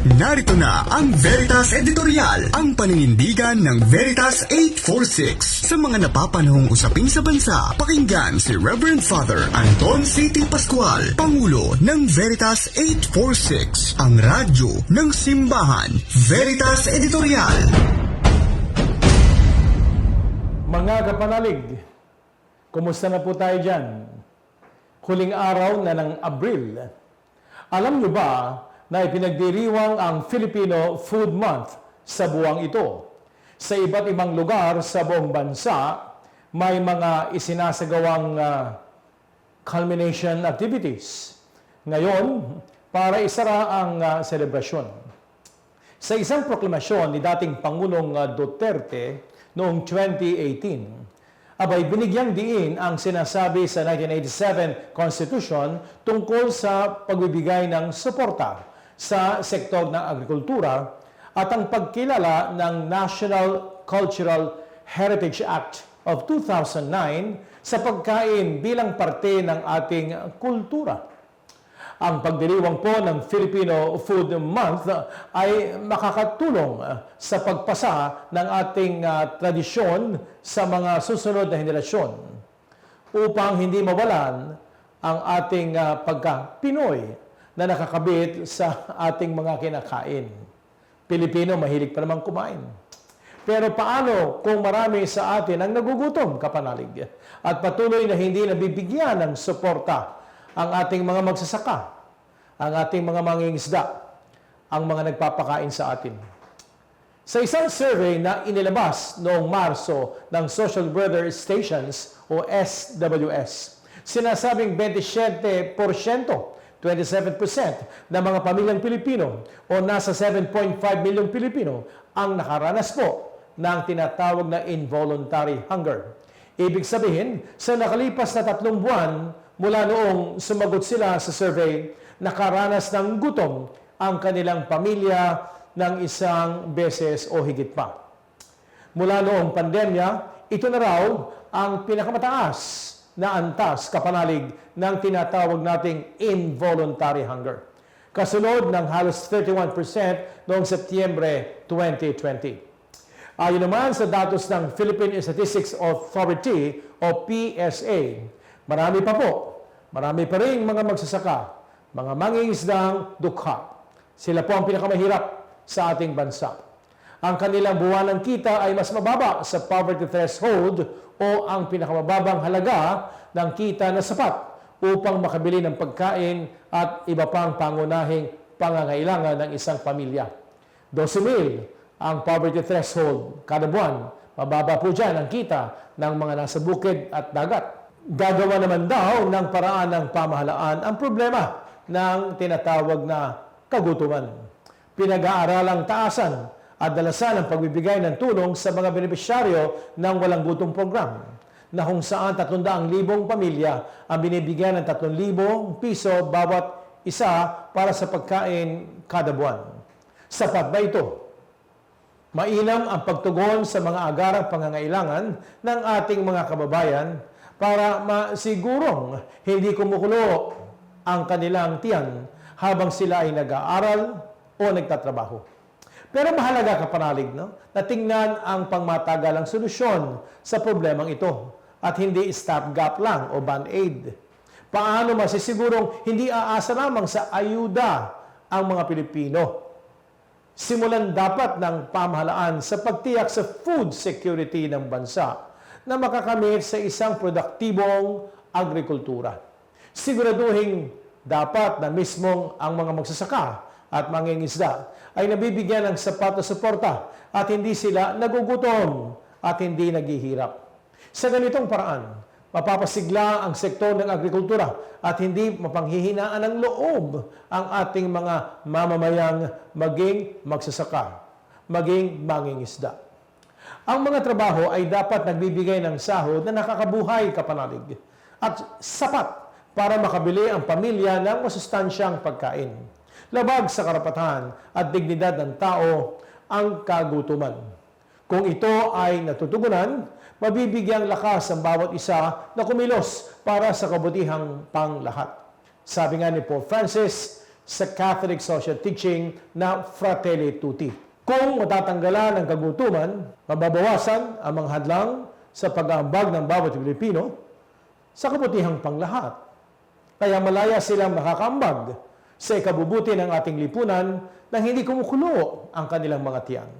Narito na ang Veritas Editorial, ang paninindigan ng Veritas 846. Sa mga napapanahong usapin sa bansa, pakinggan si Reverend Father Anton C.T. Pascual, Pangulo ng Veritas 846, ang radyo ng simbahan. Veritas Editorial. Mga kapanalig, kumusta na po tayo dyan? Huling araw na ng Abril. Alam niyo ba na ipinagdiriwang ang Filipino Food Month sa buwang ito? Sa iba't ibang lugar sa buong bansa, may mga isinasagawang ah, culmination activities. Ngayon, para isara ang ah, selebrasyon. Sa isang proklamasyon ni dating Pangulong uh, Duterte noong 2018, abay binigyang diin ang sinasabi sa 1987 Constitution tungkol sa pagbibigay ng suporta sa sektor ng agrikultura at ang pagkilala ng National Cultural Heritage Act of 2009 sa pagkain bilang parte ng ating kultura. Ang pagdiriwang po ng Filipino Food Month ay makakatulong uh, sa pagpasa ng ating uh, tradisyon sa mga susunod na henerasyon upang hindi mawalan ang ating uh, pagka-Pinoy na nakakabit sa ating mga kinakain. Pilipino, mahilig pa naman kumain. Pero paano kung marami sa atin ang nagugutom, kapanalig, at patuloy na hindi nabibigyan ng suporta ang ating mga magsasaka, ang ating mga mangingisda, ang mga nagpapakain sa atin. Sa isang survey na inilabas noong Marso ng Social Weather Stations o SWS, sinasabing 27%, 27% ng mga pamilyang Pilipino o nasa 7.5 milyong Pilipino ang nakaranas po ng tinatawag na involuntary hunger. Ibig sabihin, sa nakalipas na tatlong buwan mula noong sumagot sila sa survey, nakaranas ng gutom ang kanilang pamilya ng isang beses o higit pa. Mula noong pandemya, ito na raw ang pinakamataas na antas kapanalig ng tinatawag nating involuntary hunger. Kasunod ng halos 31% noong Setyembre 2020. Ayon naman sa datos ng Philippine Statistics Authority o PSA, marami pa po, marami pa rin mga magsasaka, mga mangingisdang dukha. Sila po ang pinakamahirap sa ating bansa. Ang kanilang buwanang kita ay mas mababa sa poverty threshold o ang pinakamababang halaga ng kita na sapat upang makabili ng pagkain at iba pang pangunahing pangangailangan ng isang pamilya. 12,000 ang poverty threshold kada buwan. Mababa po dyan ang kita ng mga nasa bukid at dagat. Gagawa naman daw ng paraan ng pamahalaan ang problema ng tinatawag na kagutuman. Pinag-aaralang taasan at dalasan ang pagbibigay ng tulong sa mga benepisyaryo ng walang gutom program na kung saan 300,000 pamilya ang binibigyan ng 3,000 piso bawat isa para sa pagkain kada buwan. Sapat ba ito? Mainam ang pagtugon sa mga agarang pangangailangan ng ating mga kababayan para masigurong hindi kumukulo ang kanilang tiyan habang sila ay nag-aaral o nagtatrabaho. Pero mahalaga kapanalig no, na tingnan ang pangmatagalang solusyon sa problemang ito at hindi stopgap lang o band-aid. Paano masisigurong hindi aasa lamang sa ayuda ang mga Pilipino? Simulan dapat ng pamahalaan sa pagtiyak sa food security ng bansa na makakamit sa isang produktibong agrikultura. Siguraduhin dapat na mismong ang mga magsasaka at mangingisda ay nabibigyan ng sapat na suporta at hindi sila nagugutom at hindi naghihirap. Sa ganitong paraan, mapapasigla ang sektor ng agrikultura at hindi mapanghihinaan ng loob ang ating mga mamamayang maging magsasaka, maging mangingisda. Ang mga trabaho ay dapat nagbibigay ng sahod na nakakabuhay kapanalig at sapat para makabili ang pamilya ng masustansyang pagkain. Labag sa karapatan at dignidad ng tao ang kagutuman. Kung ito ay natutugunan, mabibigyang lakas ang bawat isa na kumilos para sa kabutihang panglahat. Sabi nga ni Pope Francis, sa Catholic social teaching na Fratelli Tutti. Kung matatanggalan ang kagutuman, mababawasan ang mga hadlang sa pag-aambag ng bawat Pilipino sa kabutihang panglahat. Kaya malaya silang makakambag sa ikabubuti ng ating lipunan nang hindi kumukulo ang kanilang mga tiyan.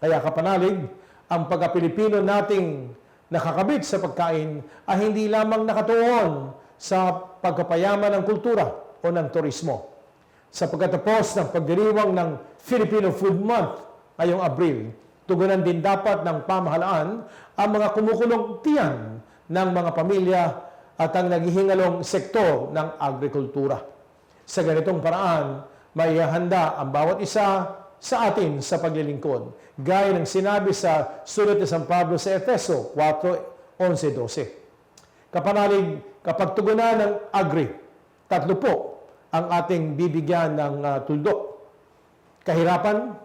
Kaya kapanalig, ang pagka-Pilipino nating nakakabit sa pagkain ay hindi lamang nakatuon sa pagkapayaman ng kultura o ng turismo. Sa pagkatapos ng pagdiriwang ng Filipino Food Month ngayong Abril, tugunan din dapat ng pamahalaan ang mga kumukulong tiyan ng mga pamilya at ang naghihingalong sektor ng agrikultura. Sa ganitong paraan, maihahanda ang bawat isa sa atin sa paglilingkod. Gaya ng sinabi sa sulat ni San Pablo sa Efeso 4, 11, 12. Kapanalig, kapag tugunan ng agri, tatlo po ang ating bibigyan ng ah, tuldok. Kahirapan,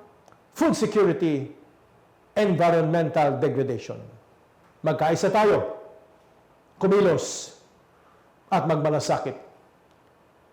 food security, environmental degradation. Magkaisa tayo, kumilos, at magmalasakit.